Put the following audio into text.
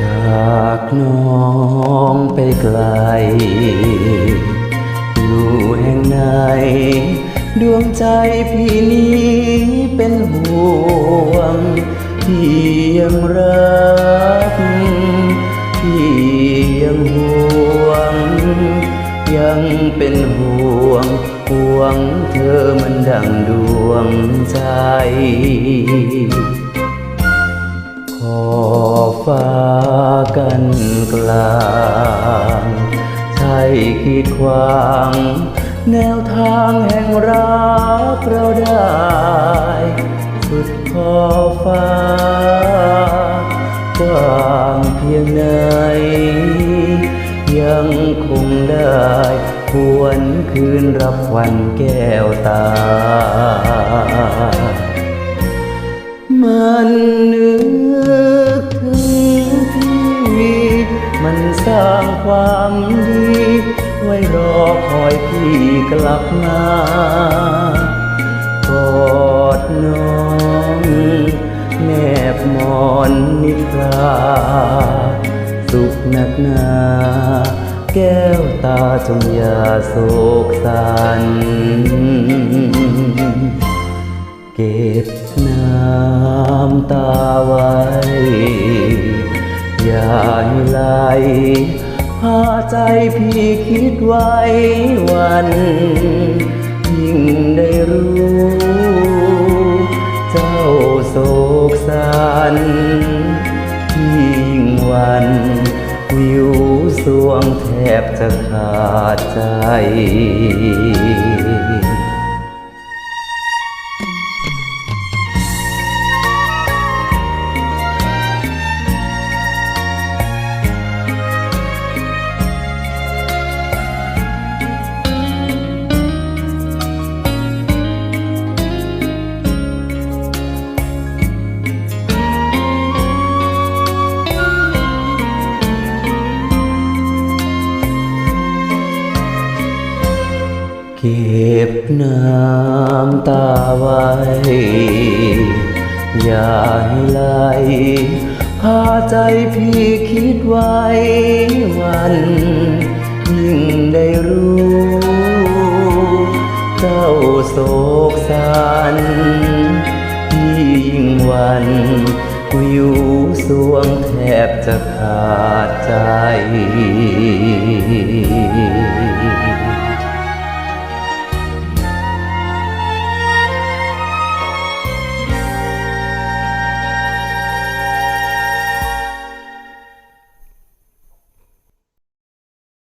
จากน้องไปไกล อยู่แห่งไหน ดวงใจพี่นี้เป็นห่วงพี่ยังรักพี่ยังห่วง ยังเป็นห่วงห่วงเธอมันดังดวงใจ ขอฟ้ากันกลางใช่ขีดขวาง แนวทางแห่งรักเราได้สุดขอฟ้ากว้างเพียงไหน ยังคงได้หวนคืนรับวันแก้วตา มันนึก ความดี ไว้รอคอยพี่กลับมากอดน้องแนบมอนนิทราสุขหนักหนาแก้วตาจงอย่าโศกสัน เก็บน้ำตาไว้ อย่าให้ไหล พาใจพี่คิดไว้วัน ยิ่งได้รู้ เจ้าโศกสันยิ่งวัน วิวสวงแทบจะขาดใจ เก็บน้ำตาไว้ อย่าให้ไหลพาใจพี่คิดไว้วัน ยิ่งได้รู้ เจ้าโศกสันยิ่งวันวิวสวงแทบจะขาดใจ